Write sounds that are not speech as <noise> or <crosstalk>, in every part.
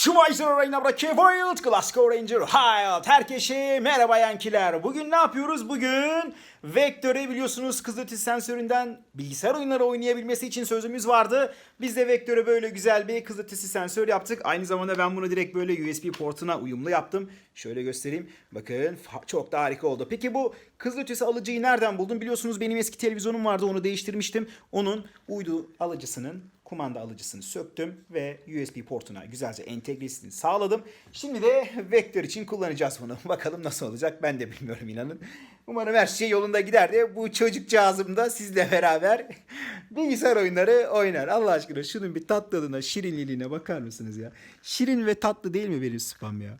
Schweizer Reinabra Wild Glasgow Ranger Hayat Herkese merhaba yankiler. Bugün ne yapıyoruz? Bugün Vector'e biliyorsunuz kızılötesi sensöründen bilgisayar oyunları oynayabilmesi için sözümüz vardı. Biz de Vector'e böyle güzel bir kızılötesi sensör yaptık. Aynı zamanda ben bunu direkt böyle USB portuna uyumlu yaptım. Şöyle göstereyim. Bakın çok da harika oldu. Peki bu kızılötesi alıcıyı nereden buldum? Biliyorsunuz benim eski televizyonum vardı onu değiştirmiştim. Onun uydu alıcısının kumanda alıcısını söktüm ve USB portuna güzelce entegresini sağladım. Şimdi de vektör için kullanacağız bunu. <laughs> Bakalım nasıl olacak ben de bilmiyorum inanın. Umarım her şey yolunda gider de bu çocukcağızım da sizle beraber <laughs> bilgisayar oyunları oynar. Allah aşkına şunun bir tatlılığına, şirinliğine bakar mısınız ya? Şirin ve tatlı değil mi benim spam ya?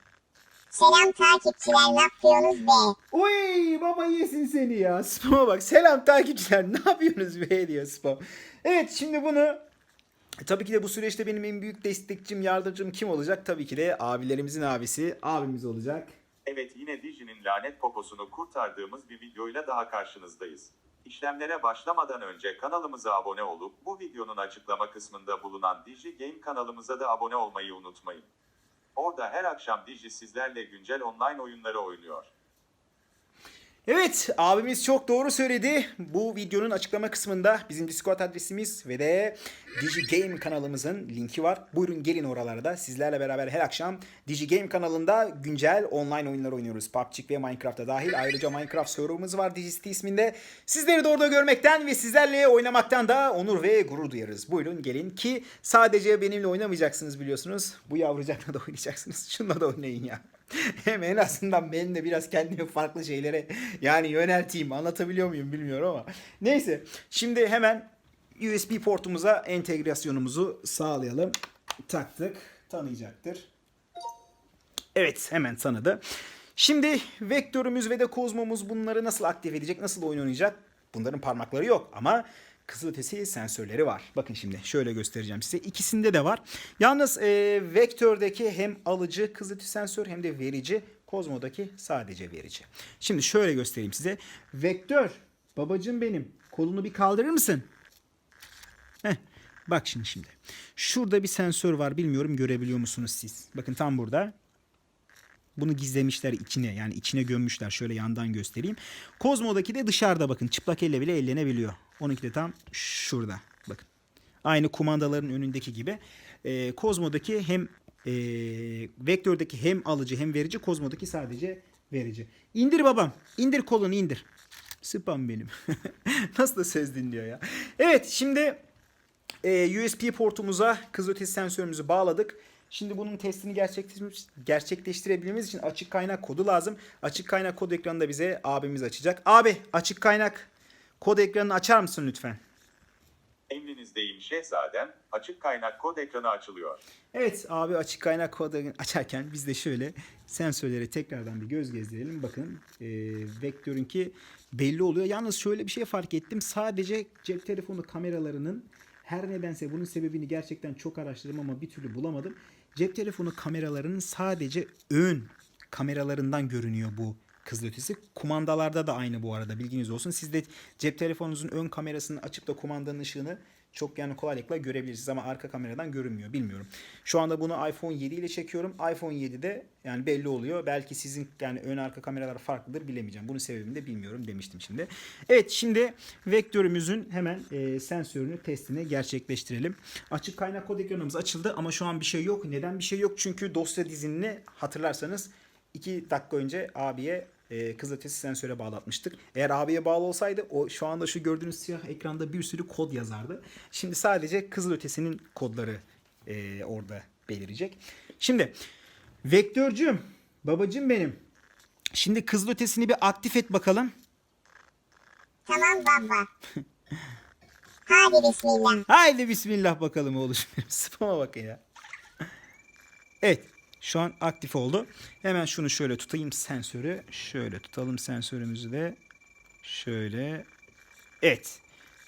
Selam takipçiler ne yapıyorsunuz be? Oy baba yesin seni ya. Spam'a bak. Selam takipçiler. <laughs> Ne yapıyorsunuz be diyor spam. Evet şimdi bunu Tabii ki de bu süreçte benim en büyük destekçim, yardımcım kim olacak? Tabii ki de abilerimizin abisi, abimiz olacak. Evet yine Diji'nin lanet poposunu kurtardığımız bir videoyla daha karşınızdayız. İşlemlere başlamadan önce kanalımıza abone olup bu videonun açıklama kısmında bulunan Digi Game kanalımıza da abone olmayı unutmayın. Orada her akşam Digi sizlerle güncel online oyunları oynuyor. Evet abimiz çok doğru söyledi. Bu videonun açıklama kısmında bizim Discord adresimiz ve de Digi Game kanalımızın linki var. Buyurun gelin oralarda. Sizlerle beraber her akşam Digi Game kanalında güncel online oyunlar oynuyoruz. PUBG ve Minecraft'a dahil. Ayrıca Minecraft serverımız var Digicity isminde. Sizleri de orada görmekten ve sizlerle oynamaktan da onur ve gurur duyarız. Buyurun gelin ki sadece benimle oynamayacaksınız biliyorsunuz. Bu yavrucakla da oynayacaksınız. Şununla da oynayın ya. <laughs> Hem en azından ben de biraz kendimi farklı şeylere yani yönelteyim. Anlatabiliyor muyum bilmiyorum ama. Neyse şimdi hemen USB portumuza entegrasyonumuzu sağlayalım. Taktık. Tanıyacaktır. Evet hemen tanıdı. Şimdi vektörümüz ve de kozmomuz bunları nasıl aktif edecek, nasıl oynayacak? Bunların parmakları yok ama kızılötesi sensörleri var. Bakın şimdi şöyle göstereceğim size. İkisinde de var. Yalnız e, vektördeki hem alıcı kızılötesi sensör hem de verici. Kozmodaki sadece verici. Şimdi şöyle göstereyim size. Vektör, babacım benim. Kolunu bir kaldırır mısın? Heh, bak şimdi şimdi. Şurada bir sensör var. Bilmiyorum görebiliyor musunuz siz? Bakın tam burada. Bunu gizlemişler içine yani içine gömmüşler. Şöyle yandan göstereyim. Kozmo'daki de dışarıda bakın. Çıplak elle bile ellenebiliyor. Onunki de tam şurada. Bakın. Aynı kumandaların önündeki gibi. Ee, Kozmo'daki hem e, Vektör'deki hem alıcı hem verici. Kozmo'daki sadece verici. İndir babam. İndir kolunu indir. Spam benim. <laughs> Nasıl da söz dinliyor ya. Evet şimdi e, USB portumuza kızılötesi sensörümüzü bağladık. Şimdi bunun testini gerçekleştirebilmemiz için açık kaynak kodu lazım. Açık kaynak kod ekranı da bize abimiz açacak. Abi açık kaynak kod ekranını açar mısın lütfen? Emrinizdeyim şehzadem, açık kaynak kod ekranı açılıyor. Evet abi açık kaynak kodu açarken biz de şöyle sensörlere tekrardan bir göz gezdirelim. Bakın e, vektörünki belli oluyor. Yalnız şöyle bir şey fark ettim. Sadece cep telefonu kameralarının her nedense bunun sebebini gerçekten çok araştırdım ama bir türlü bulamadım. Cep telefonu kameralarının sadece ön kameralarından görünüyor bu kızılötesi. Kumandalarda da aynı bu arada bilginiz olsun. Siz de cep telefonunuzun ön kamerasını açıp da kumandanın ışığını çok yani kolaylıkla görebilirsiniz ama arka kameradan görünmüyor bilmiyorum. Şu anda bunu iPhone 7 ile çekiyorum. iPhone 7'de yani belli oluyor. Belki sizin yani ön arka kameralar farklıdır bilemeyeceğim. Bunun sebebini de bilmiyorum demiştim şimdi. Evet şimdi vektörümüzün hemen e, sensörünü testini gerçekleştirelim. Açık kaynak kod ekranımız açıldı ama şu an bir şey yok. Neden bir şey yok? Çünkü dosya dizinini hatırlarsanız 2 dakika önce abiye e, kızılötesi sensöre bağlatmıştık. Eğer abiye bağlı olsaydı o şu anda şu gördüğünüz siyah ekranda bir sürü kod yazardı. Şimdi sadece kızılötesinin kodları e, orada belirecek. Şimdi vektörcüm, babacım benim. Şimdi kızılötesini bir aktif et bakalım. Tamam baba. Hadi bismillah. Haydi bismillah bakalım oğlum. <laughs> Spama bakın ya. Evet. Şu an aktif oldu. Hemen şunu şöyle tutayım sensörü. Şöyle tutalım sensörümüzü de. Şöyle. Evet.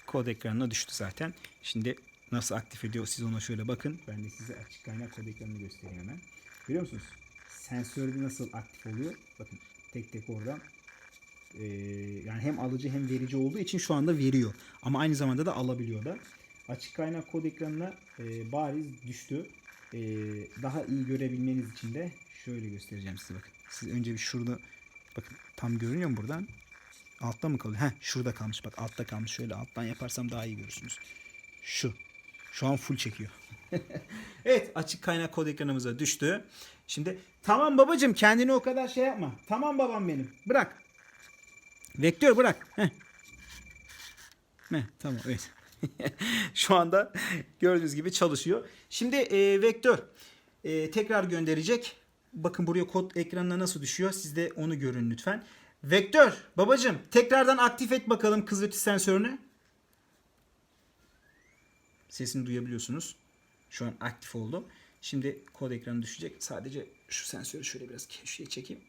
Kod ekranına düştü zaten. Şimdi nasıl aktif ediyor siz ona şöyle bakın. Ben de size açık kaynak kod ekranını göstereyim hemen. Görüyor musunuz? Sensörü nasıl aktif oluyor? Bakın tek tek oradan e, yani hem alıcı hem verici olduğu için şu anda veriyor. Ama aynı zamanda da alabiliyor da. Açık kaynak kod ekranına e, bariz düştü. Ee, daha iyi görebilmeniz için de şöyle göstereceğim size bakın. Siz önce bir şurada bakın tam görünüyor mu buradan? Altta mı kalıyor? Heh şurada kalmış bak altta kalmış. Şöyle alttan yaparsam daha iyi görürsünüz. Şu. Şu an full çekiyor. <laughs> evet açık kaynak kod ekranımıza düştü. Şimdi tamam babacım kendini o kadar şey yapma. Tamam babam benim. Bırak. Vektör bırak. Heh. Heh, tamam evet. <laughs> Şu anda gördüğünüz gibi çalışıyor. Şimdi e, vektör e, tekrar gönderecek. Bakın buraya kod ekranına nasıl düşüyor. Siz de onu görün lütfen. Vektör babacım tekrardan aktif et bakalım kız ötesi sensörünü. Sesini duyabiliyorsunuz. Şu an aktif oldu. Şimdi kod ekranı düşecek. Sadece şu sensörü şöyle biraz köşeye çekeyim.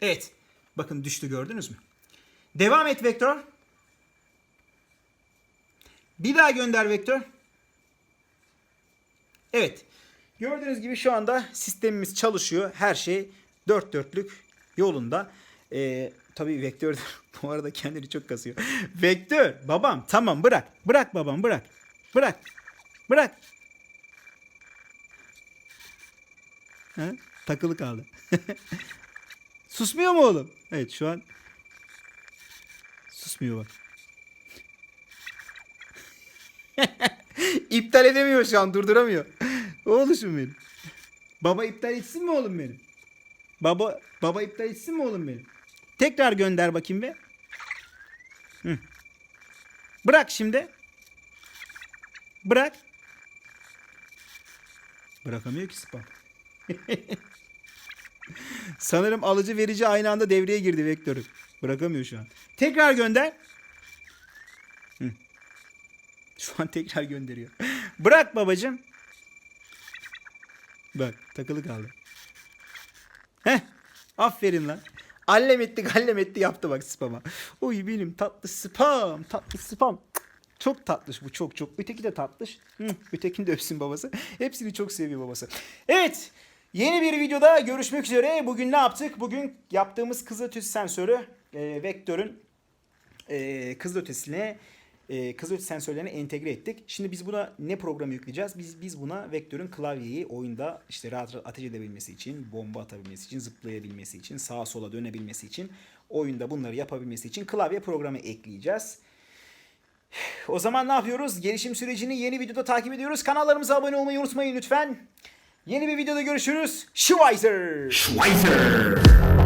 Evet. Bakın düştü gördünüz mü? Devam et vektör. Bir daha gönder vektör. Evet. Gördüğünüz gibi şu anda sistemimiz çalışıyor. Her şey dört dörtlük yolunda. Ee, tabii vektör <laughs> bu arada kendini çok kasıyor. <laughs> vektör babam tamam bırak. Bırak babam bırak. Bırak. Bırak. Ha? Takılı kaldı. <laughs> Susmuyor mu oğlum? Evet şu an susmuyor bak. <laughs> iptal edemiyor şu an durduramıyor. Oğluşum benim. Baba iptal etsin mi oğlum benim? Baba baba iptal etsin mi oğlum benim? Tekrar gönder bakayım be. Hı. Bırak şimdi. Bırak. Bırakamıyor ki spam. <laughs> Sanırım alıcı verici aynı anda devreye girdi vektörü. Bırakamıyor şu an. Tekrar gönder. Hı. Şu an tekrar gönderiyor. Bırak babacım. Bak takılı kaldı. Heh. Aferin lan. Allem etti gallem etti yaptı bak spama. Oy benim tatlı spam. Tatlı spam. Çok tatlış bu çok çok. Öteki de tatlış. Hı, ötekini de öpsün babası. Hepsini çok seviyor babası. Evet. Yeni bir videoda görüşmek üzere. Bugün ne yaptık? Bugün yaptığımız kızılötesi sensörü e, vektörün e, kızılötesine e, kızılötesi sensörlerine entegre ettik. Şimdi biz buna ne programı yükleyeceğiz? Biz biz buna vektörün klavyeyi oyunda işte rahat rahat ateş edebilmesi için, bomba atabilmesi için, zıplayabilmesi için, sağa sola dönebilmesi için, oyunda bunları yapabilmesi için klavye programı ekleyeceğiz. O zaman ne yapıyoruz? Gelişim sürecini yeni videoda takip ediyoruz. Kanallarımıza abone olmayı unutmayın lütfen. Yeni bir videoda görüşürüz. Schweizer. Schweizer.